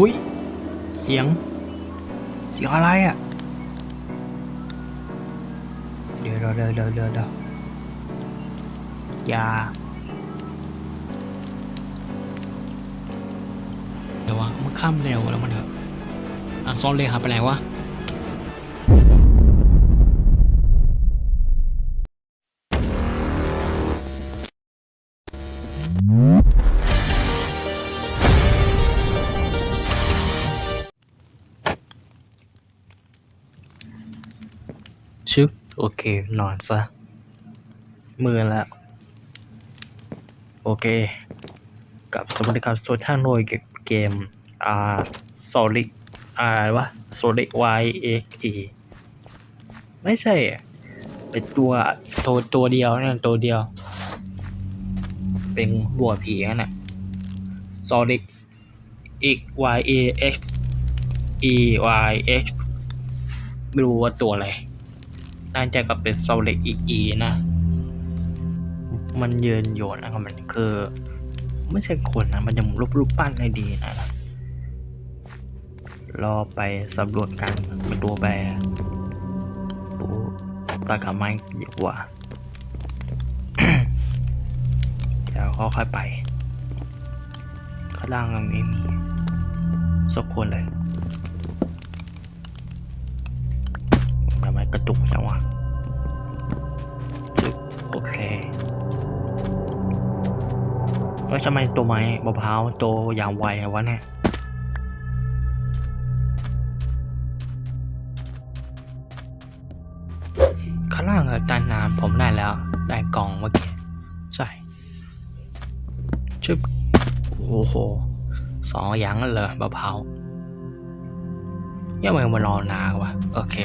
อุ้ยเสียง เสียงอะไรอะ่ะ เดี๋ยวเดี๋ยวเดี๋ยวเดี๋ยวเดี๋ยวเด้อย่าเดี๋ยววะมันข้ามเร็วแล้วมันเถอะอะซ่อนเลยครับไปไหนวะ โอเค นอนซะ มือแล้ว โอเค กับสวัสดีครับส่วนท่านโดยเกม อ่า Solid อ่าวะ Solid Y X E ไม่ใช่ เป็นตัวตัวตัวเดียวนั่นตัวเดียว เป็นบัวผีนั่นน่ะ Solid X Y A X E Y X ไม่รู้ว่าตัวอะไร น่าจะกับเป็นโซเล็กอีอีนะ มันเยืนโยนนะครับมันคือ ไม่ใช่คนนะ มันยังรูปรูปปั้นให้ดีนะรอไปสำรวจกันไปตัวแบร์ปูตากาไม้ดีกว่าเดี๋ยวค่อยๆไปข้างล่างยังไม่มีสักคนเลย มกระตุกจังวะจึ๊บโอเคแล้วทำไมตัวไม้มะพร้าวโตอย่างไวอะวะเนี่ยข้างล่างอะด้านน้ำผมได้แล้ว ได้กล่องเมื่อกี้ใช่ชึบโอ้โหสองอย่างนั่นเลยมะพร้าวยังไม่มารอนานวะโอเค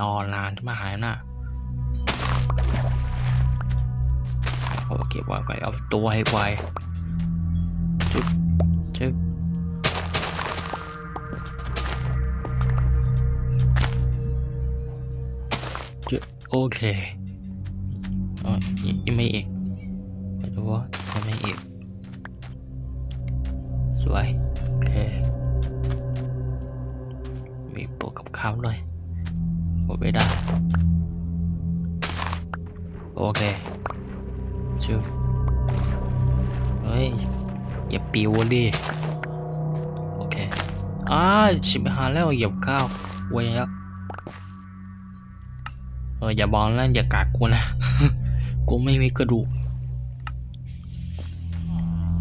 นอนนานที่มาหายนะโอเคไว้ไว้เอาตัวให้ไวจึ๊บจึ๊บจึ๊บโอเคอ๋อยังไม่อีกไปดูว่ายังไม่อีกสวยโอเคมีโปะกับข้าวด้วย ดไม่ได้ โอเคชื่อเฮ้ย อย่าปิวดิ โอเคอ้าชิบหายแล้วเหยียบข้าวเว้ยแล้วเอออย่าบอกนะอย่ากากกูนะ กูไม่มีกระดูก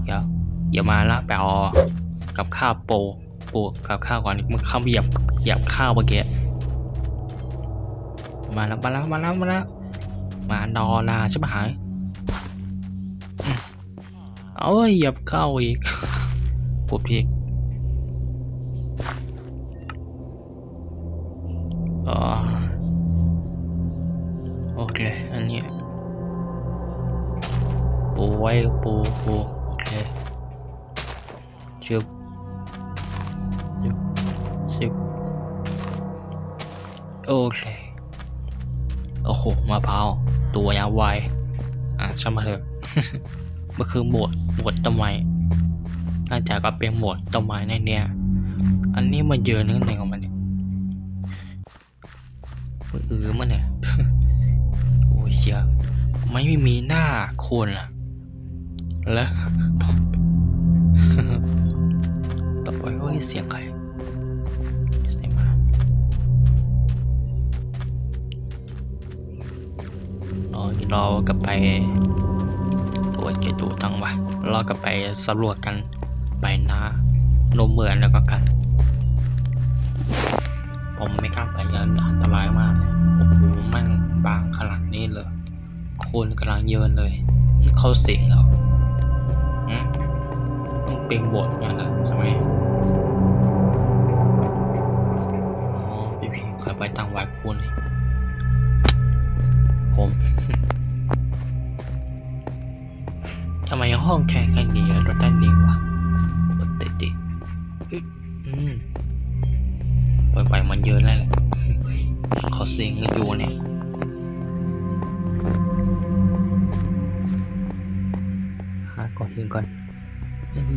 เดี๋ยวอย่ามาละไปเอากับข้าวโปะโปะกับข้าวก่อนมึงเข้าเหยียบเหยียบข้าวเมื่อกี้ มาแล้วมาแล้วมาแล้วมาแล้วมานอนาใช่ปะหายอืมเอาเหยียบเข้าอีกปุ๊บอีกอ๋อโอเค อันนี้ปูไว้ปูปูโอเคชิบชิบชิบโอเค โอ้โหมะพร้าวตัวยาวไวอะช่างมาเถอะมันคือหมวดหมดต้นไม้น่าจะก็เป็นหมดต้นไม้ในเนี่ย อันนี้มันเยอะนึงหนึ่งของมันเนี่ยมันอือมันเนี่ยโอ้ยเชียไม่มีหน้าคนอะแล้วต่อไปก็เสียงใคร เราเราก็ไปตรวจเกตูตังวะเราก็ไปสำรวจกันไปนะนมเหมือนแล้วก็กัน ผมไม่กล้าไปยันอันตรายมากเลยโอ้โหแมันบางขนาดนี้เลยคนกำลังเยินเลย เข้าสิงแล้วต้องเป็นบทนั่นแหละใช่ไหมอ๋อพี่พี่เคยไปตั้งไว้คุณผม ทำไมห้องแข่งกันดีรถด้ดีกวะปกติดิอืมปล่อยๆมันเยอะแล้วขอซิงกันอยู่เนี่ยหาก่อนยิงก่อนไม่ม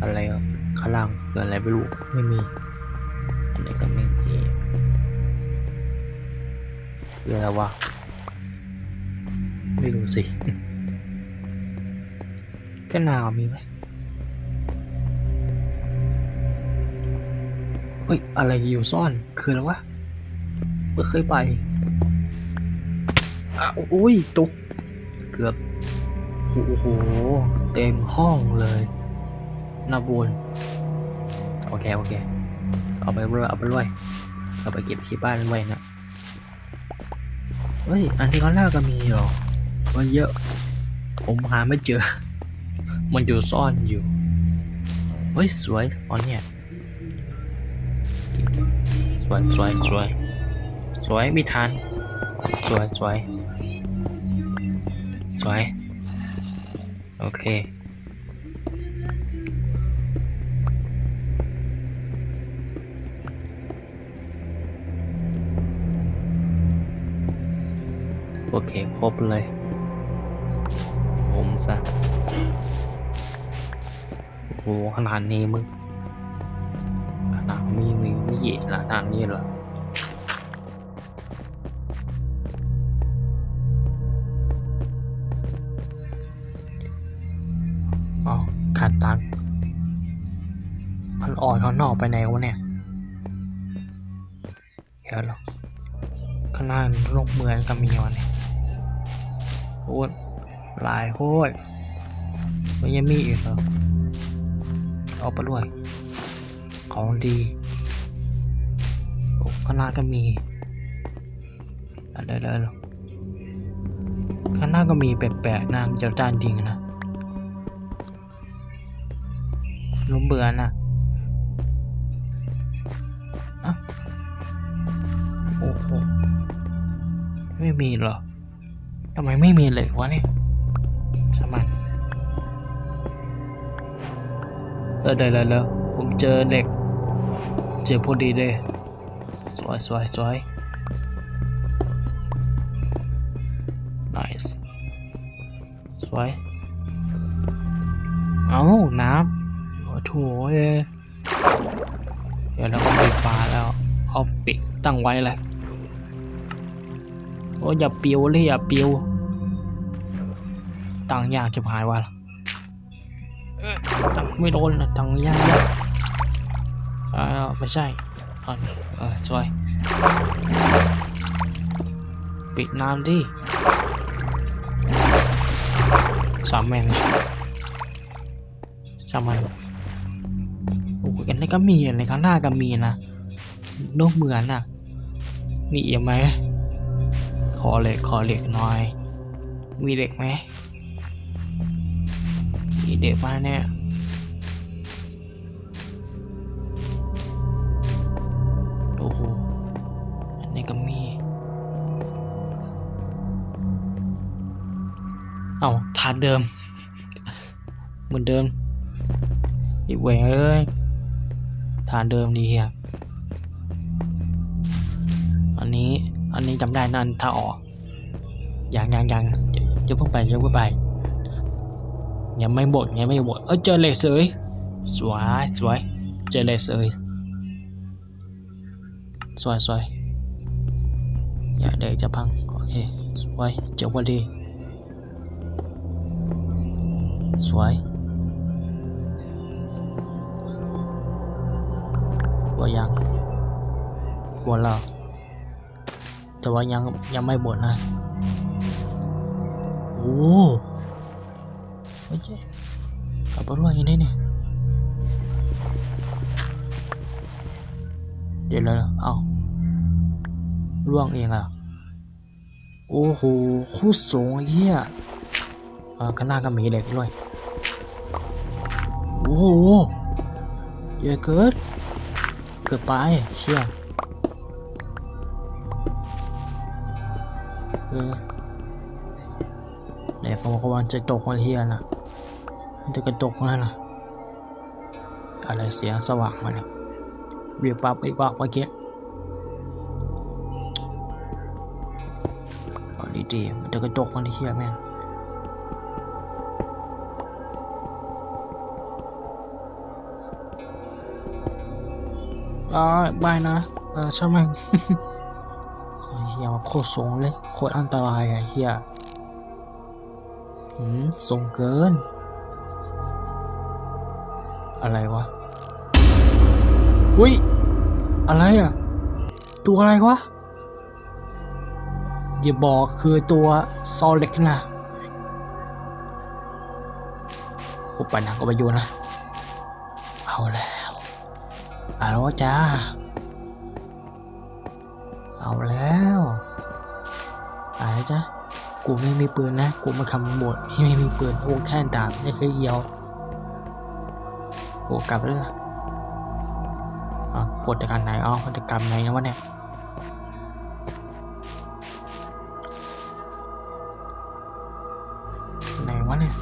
อะไรอะข้างล่างคืออะไรไม่รู้ ไม่มี อันนี้ก็ไม่ คืออะไรวะ ไม่รู้สิก็นาวมีไหมเฮ้ย อะไรอยู่ซ่อน คืออะไรวะไม่เคยไปอ้าวอุ้ยตุก เกือบโอ้โห เต็มห้องเลยนาบนโอเค โอเค เอาไปด้วยเอาไปด้วยเอาไปเก็บที่บ้านไว้นะ เฮ้ย อันที่เขาล่าก็มีหรอมันเยอะ ผมหาไม่เจอ มันอยู่ซ่อนอยู่ เฮ้ย สวยตอนเนี้ยสวยสวยสวย สวย มีทาน สวยสวย สวย โอเค อเคครบเลย ผมซะโอ้ขนาดนี้มึง ขนาดมีมีไม่เหยละขนาดนี้เหรออ๋อขาดตังค์มันออยเขานอกไปไหนวะเนี่ยเดี๋ยวหรอข้างหน้าโรงเมืองก็มีวะเนี่ย คตรหลายโคตรมันยังมีอีกเหรอเอาไปด้วย ของดีโอ้ข้างหน้าก็มีอะไรเลยหรอข้างหน้าก็มีแปลกๆนางเจ้าจานจริงนะลุงเบื่อนะอะโอ้โหไม่มีหรอ ทำไมไม่มีเล็กวะเนี่ยสมันเออได้แล้วแล้วผมเจอเหล็ก เจอพอดีเลยสวยสวยสวย nice สวย เอาน้ำโอ้โถเอ้ยเดี๋ยวเราก็ไฟฟ้าแล้ว เอาปิดตั้งไว้เลย โอ้อย่าปิวเลยอย่าปิว ตังยากจะหายวะเอ้ยตังไม่โดนนะตังยากยากอ่าไม่ใช่อันนี้เออสวยปิดน้ำดิสามแมงสามมันโอ้ยอันนี้ก็มีอันนี้ข้างหน้าก็มีนะนกเหมือนน่ะมีอีกไหมขอเหล็กขอเหล็กหน่อย มีเหล็กไหมมี เด็กมาเนี่ยโอ้โหอันนี้ก็มี เอาฐานเดิม เหมือนเดิม อีกเวงเอ้ยฐานเดิมดีเฮียอันนี้ อันนี้จำได้นั่นถ้าออกยังยังยังจะเพิ่งไปจะเพิ่งไป ยังไม่หมดยังไม่หมดเออเจอเล็กเสยสวยสวยเจอเล็กเสยสวยสวยอย่าเด็กจะพังโอเคสวยเจอพอดีสวยบวยังบวแล้วแต่ว่ายังยังไม่บวนะโอ้ โอ้ยกลับมาล่วงยังไงเนี่ยเดี๋ยวเลยเอาล่วงเองอะโอ้โหโคตรสูงไอ้เหี้ยอ่าข้างหน้าก็มีเหล็กด้วยโอ้โหเยอะเกินเกือบไปเชี่ยเออแหลกก็บอกว่าจะตกวันเฮียนะันจะกระจกนั่นนะอะไรเสียงสว่างมาเนี่ยวิบปับอีกปับเมื่อกี้ดีๆมันจะกระจกมันเฮียแม่งอ่าบายนะ เออใช่ไหมเฮียโคตรสูงเลย โคตรอันตรายอะเฮียอืมสูงเกิน อะไรวะอุ้ย อะไรอะ ตัวอะไรวะ อย่าบอกคือตัวซอเล็กนะอุปนังก็ไปโยนนะ เอาแล้วเอาแล้วจ้า เอาแล้วอะไปจ้ะกูไม่มีปืนนะ กูมาคำหมดที่ไม่มีปืนกูแค่ดาบนี่คือเดียว กูกลับแล้วล่อ๋อกดจากการไหนอ๋อกดจากกรรมไหนนะวะเนี่ยไหนวะเนี่ย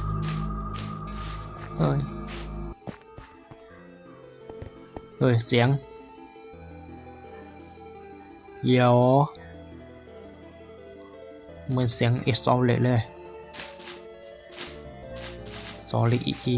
เฮ้ยเฮ้ยเสียงเดี๋ยวเหมือนเสียงเอสโซเลตเลยซอลิอี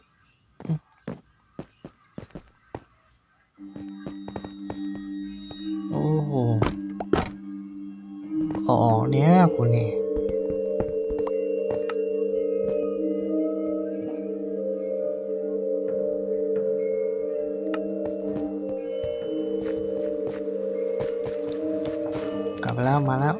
แล้วมาแล้ว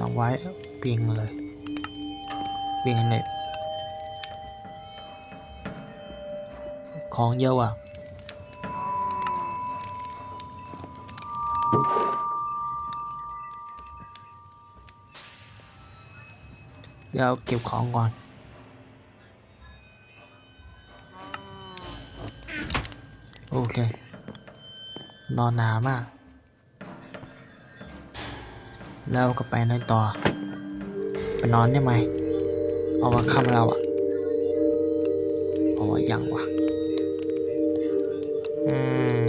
นำไว้เปียงเลยเปียงเลยของเยอะว่ะเดี๋ยวเก็บของก่อนโอเค นอนหนามาก แล้วก็ไปไหนต่อ ไปนอนได้ไหม เอามาค่ำเราอะเอาไว้ยังวะอืม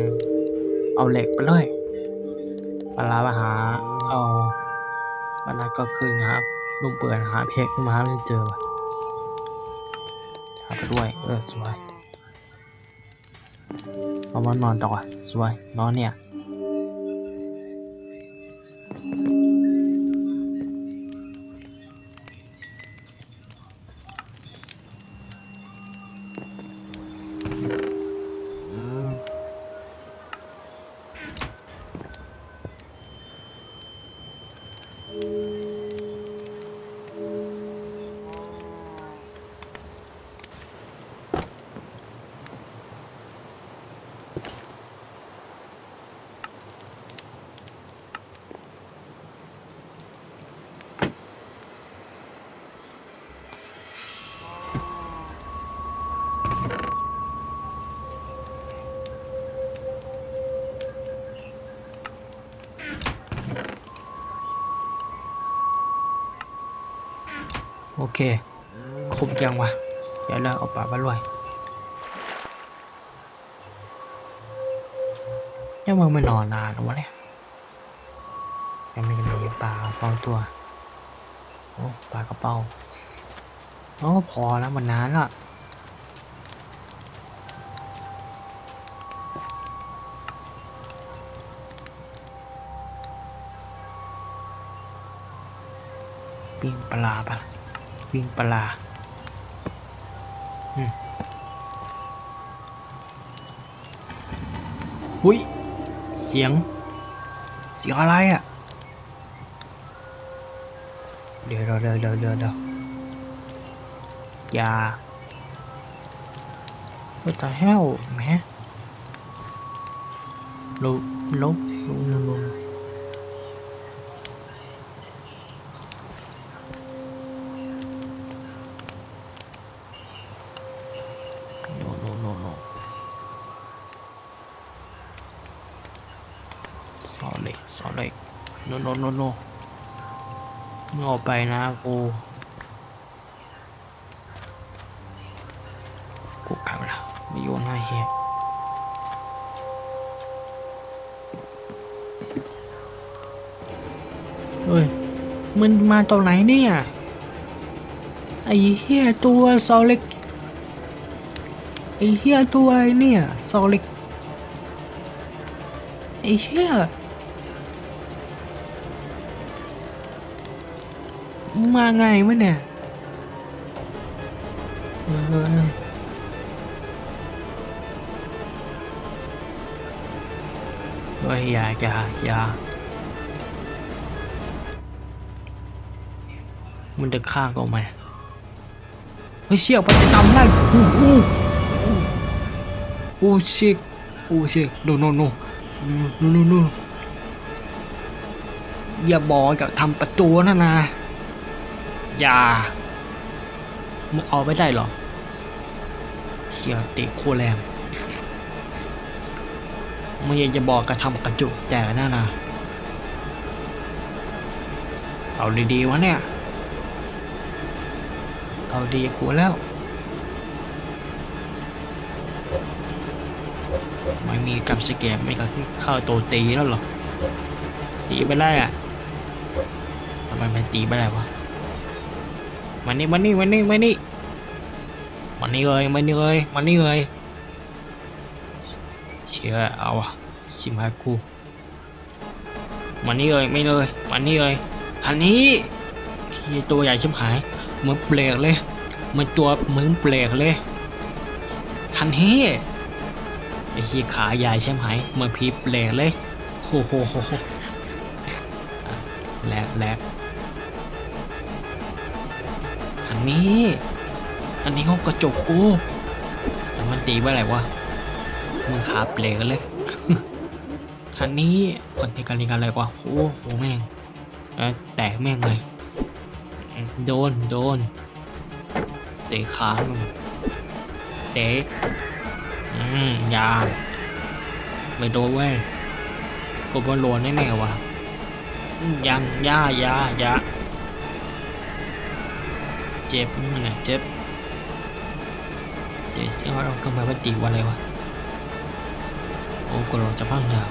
เอาเหล็กไปเลยปลามาหา เอาปนัดก็คืนครับลุงเปิดหาเพกมาไม่เจอว่ะหาไปด้วย เออสวย เอามานอนต่อสวยนอนเนี่ย โอเค ครบยังวะ เดี๋ยวเราเอาปลามาลวยยังมึงไม่นอนนานวะเนี่ยยังมีมีปลาสองตัว โอ้ปลากระเป๋าโอ้พอแล้วมันนานละปิ้งปลาปะ ปิ้งปลาหุยเสียง เสียงอะไรอะเดี๋ยวเดี๋ยวเดี๋ยวเดี๋ยวเดี๋ยวเดี๋ยวอย่า What the hell man ลบลบลบลบลบ no no no no sorry sorry no no no no มึงออกไปนะกูกูกลับแล้วไม่โยนให้เฮียเฮ้ยมันมาตอนไหนเนี่ย ไอ้เฮียตัวซอเล็กไอ้เฮียตัวอะไรเนี่ยซอเล็กไอ้เฮีย มึงมาไงวะเนี่ยเออเฮ้ยอย่าอย่าอย่ามันจะฆ่าก็ไหมเฮ้ยเชี่ยมันจะทำได้โอ้โหโอ้ชิกโอ้ชิกโนโนโนโนโนโนอย่าบอกจะทำประตูนะนะ อย่ามึงเอาไม่ได้หรอเชี่ยเตะโคแรงมึงยังจะบอกกระทำกระจุกแต่นั่นนะเอาดีๆวะเนี่ย เอาดีกูแล้ว ไม่มีกับสเกมไม่กับเข้าตัวตีแล้วหรอ ตีไปได้อะทำไมมันตีไม่ได้วะ มานี่มานี่มานี่มานี่มานี่เลยมานี่เลยมานี่เลยเชื่อเอาอะชิมากูมานี่เลยไม่เลยมานี่เลยอันนี้ที่ตัวใหญ่ชิมหายเหมือนเปลกเลย มันตัวเหมือนเปลกเลยทันเฮไอ้ที่ขาใหญ่ใช่ไหมเหมือนพีเปลกเลยโหโหโหแลกแลก อันนี้ อันนี้เขากระจกกูแต่มันตีเมื่อไรวะ มึงขาเปลกันเลยอันนี้คนที่กันลีกันอะไรวะโอ้โหแม่งแตกแม่งเลย โดน โดน เตะขามึงเตะอืมยาไม่โดนเว้ยกูบอลโลนแน่ๆวะยังย่ายายา เจ็บนี่แหละเจ็บเจ็บเสียงเราก็มาว่าตีว่าอะไรวะโอ้กรจะพังดาว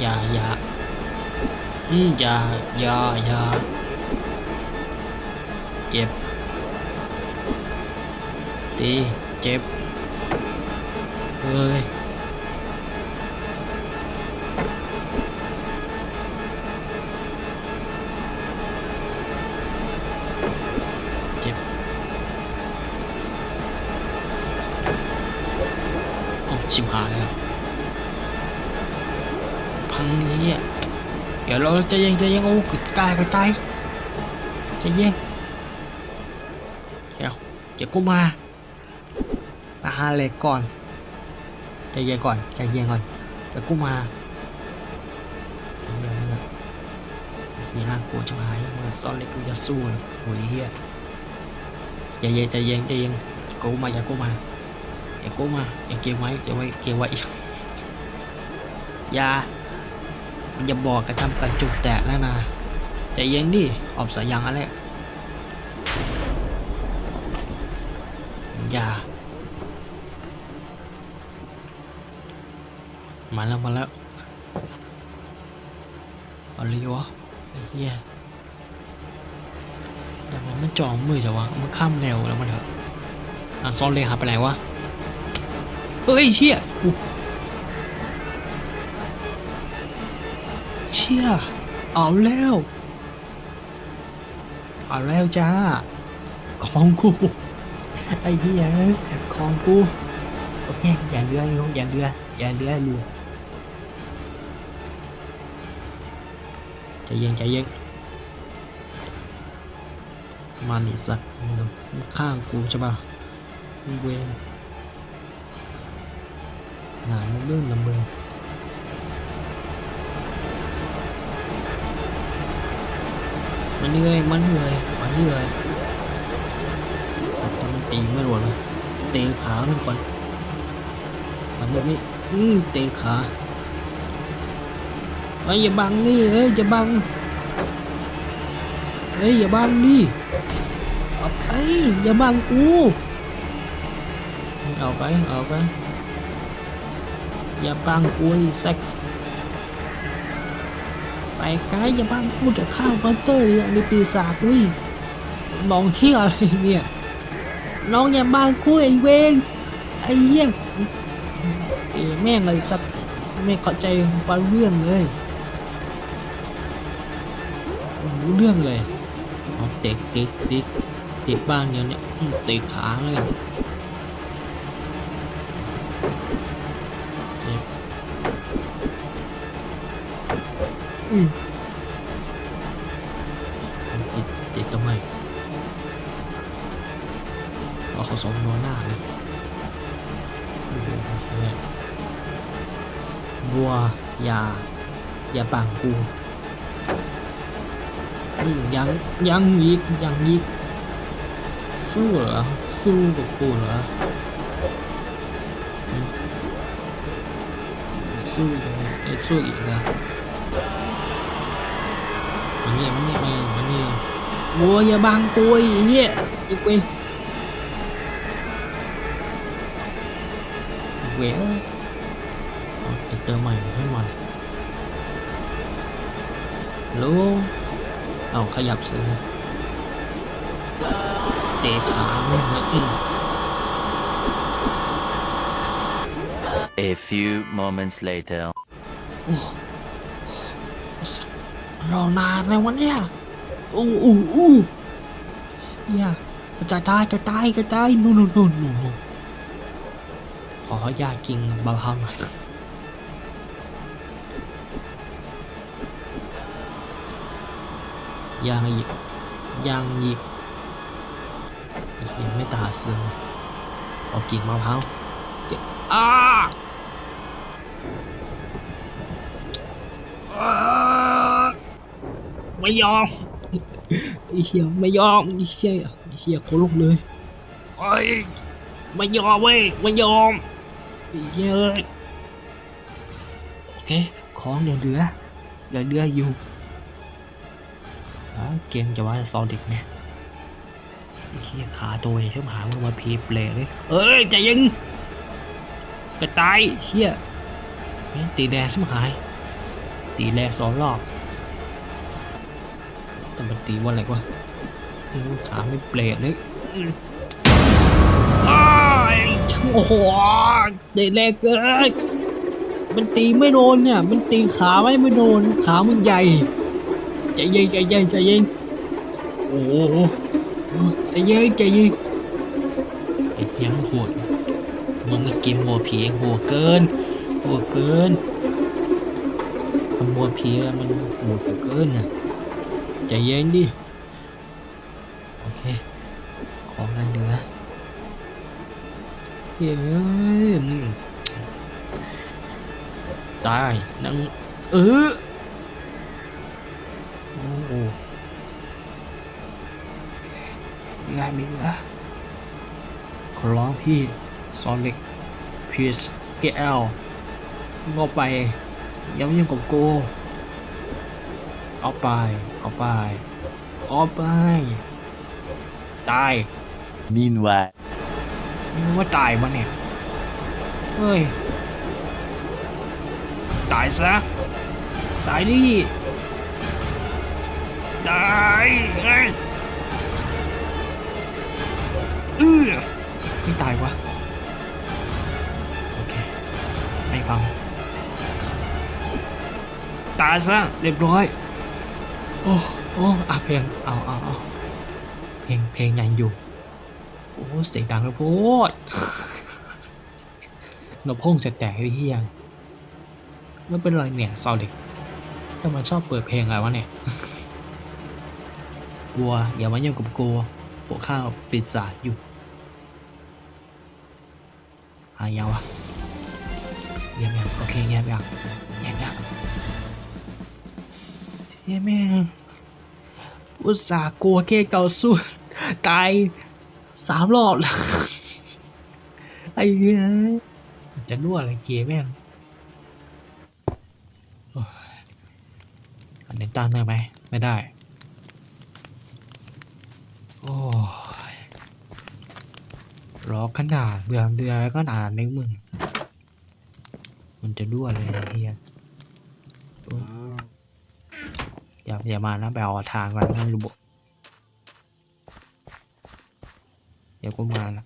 อย่าอย่าอืมอย่าอย่าอย่าเจ็บตีเจ็บเฮ้ย ยวเราจะยังจะยังโอ้กตายกตายจะยังเดี๋ยวเดี๋ยวกูมามาหาเหล็กก่อนใจเย็นก่อนใจเย็นก่อนเดี๋ยวกูมาเดี๋ยวเดี๋ยวเดี๋ยน่ากลัวชิบหายมันซ่อนเหล็กกูจะสู้นะโอ้ยเฮียใจเย็นใจเย็นใจเย็นกูมาอย่ากูมาอย่ากูมาอย่าเก็บไว้เก็บไว้เก็บไว้อย่า มันอย่าบอกกระทำกระจุกแตกแล้วนะใจเย็นดิออกสายยางอะไรอย่ามาแล้วมาแล้วอาเลยวะไอ้เหี้ยแต่มันมันจองมือจังวะมันข้ามเร็วแล้วมันเถอะอันซ่อนเลยหาไปไหนวะเฮ้ยเชี่ย ชี่ยเอาแล้ว เอาแล้วจ้า ของกูไอ้เหี้ยของกูโอเคอย่าเรืออยู่อย่าเรืออย่าเรือลูใจเย็นใจเย็นมาหนีสัตว์มึงข้างกูใช่ป่ะเวงหนามันเรื่องลำเบิ มันเหนื่อยมันเหนื่อยมันเหนื่อยแต่มันตีไม่โดนเลยตะขามันก่อนมันแบบนี้อืมตะขาเอ้ยอย่าบังนี่เอ้ยอย่าบังเอ้ยอย่าบังนี่เอาไปอย่าบังกูเอาไปเอาไปอย่าบังกูไอ้สัก ไปไกลอย่าบังกูจะฆ่าบันเตอร์เนี่ยในปีศาจด้ยน้องเฮียอะไรเนี่ยน้องอย่าบังกูไอ้เวนไอ้เหี้ยไอ้แม่งเลยสักไม่เข้าใจฟังเรื่องเลยรู้เรื่องเลยเอาเตะเตะเตะเตะบ้างเดียวเนี่ยเตะขาเลย อืมติดติดทำไมเอาเขาสองโดนหน้าเลยโอ้โหเนี่ยบัวอย่า อย่าบังกูอืมยังยังยิกยังยิกสู้เหรอสู้กับกูเหรออืมสู้ยังไงเอ้ยสู้อีกนะมันเนี่ยมันเนี่ยมันเนี่ยบัวอย่าบังกูไอ้เหี้ยอีกเว้ยอีกเว้ยเอาจะเติมใหม่ให้มันรู้เอาขยับเสือเตะขาไม่เหมือนอีก A few moments later. รอนานแล้ววะเนี่ยอู้อู้อู้เนี่ยจะตายจะตายจะตายนู่นนู่นนู่นนู่นขอยากินเบาๆหน่อยยังอีกยังอีกยังไม่ตาเสือขอกิ่งมะพร้าวเดี๋ยวอ้าอ้า ไม่ยอมไอ้เหี้ยไม่ยอมไอ้เหี้ยไอ้เหี้ยโคลุกเลยไอ้ยไม่ยอมเว้ยไม่ยอมไอ้เหี้ยเอ้ยโอเคของเหลือเหลือเหลือเหลืออยู่อ่าเกมจะว่าจะซอเด็กเนี่ยไอ้เหี้ยขาตัวใหญ่ช่างหามึงมาพีเปลเลยเอ้ยใจเย็นกระตายเหี้ยเฮ้ยตีแดงสมหายตีแรกสองรอบ แต่มันตีว่าอะไรวะขาไม่เปลดเลยอื้ออ้ายช่างโอ้โหเตะแรกเกินมันตีไม่โดนเนี่ย มันตีขาไม่ไม่โดน ขามันใหญ่ใจเย็นใจเย็นใจเย็นโอ้โหใจเย็นใจเย็นไอ้ยังโหดมึงไม่กินหัวผีโหดเกินโหดเกินมันหัวผีมันโหดเกินนะ ใจเย็นดิ โอเค ของอะไรเหลือเฮ้ยอืมตายนั่งเออโอ้โหมีอะไรมีเหลือขอร้องพี่ซอนเล็กพีสเกลงอไปอย้ำยิ่งกับโก เอาไป เอาไป เอาไป ตาย Meanwhile. ไม่รู้ว่าตายมั้เนี่ย เฮ้ย ตายซะ ตายดิ ตายเอ้ยเออไม่ตายวะ โอเค ไม่ฟัง ตายซะเรียบร้อยโอ้โอ้อะเพลงเอาเอาเอาเพลงเพลงยังอยู่โอ้เสียงดังแล้วโพดเราพงจะแตกหรือยังแล้วเป็นไรเนี่ยซอลิกทำไมชอบเปิดเพลงอะไรวะเนี่ยวัวอย่ามายุ่งกับกูพวกข้าวปีศาอยู่หายยังวะเงียบยังโอเคเงียบยังเงียบยังเฮียม่ง อุตส่าห์กลัวเกมต่อสู้ตายสามรอบแล้วไอ้เหี้ยจะรั่วอะไรเกมแม่งอันนี้ตั้งได้ไหม ไม่ได้ โอ้ยรอขนาดเดือนเดือนแล้วก็นานนึงมึง มันจะรั่วเลยไอ้เฮียโอย่าอย่ามานะไปเอาทางก่อนไม่รู้บเดี๋ยวกูมาละ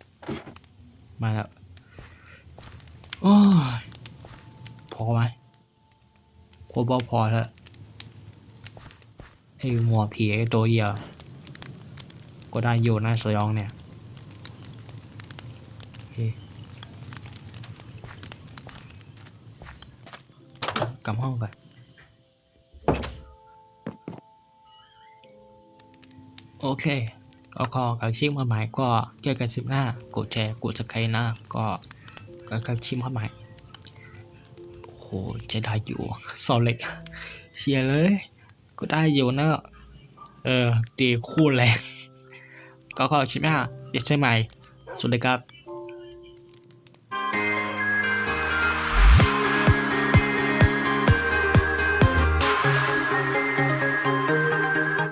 มาแล้วโอ้ยพอไหมพอพอพอแล้วไอ้หมอผีไอ้ตัวเดียวก็ได้อยู่นะสยองเนี่ยกลับห้องก่อน เค ก็ขอกับชิมมาใหม่ก็เกี่ยวกับสิบหน้ากดแชร์กดสไครต์นะก็ก็กับชิมมาใหม่โอ้โหจะได้อยู่สอเล็กเสียเลย ก็ได้อยู่นะเออตีคู่แรงก็ขอชิมหน้าเดี๋ยวใช่ไหมสวัสดีครับ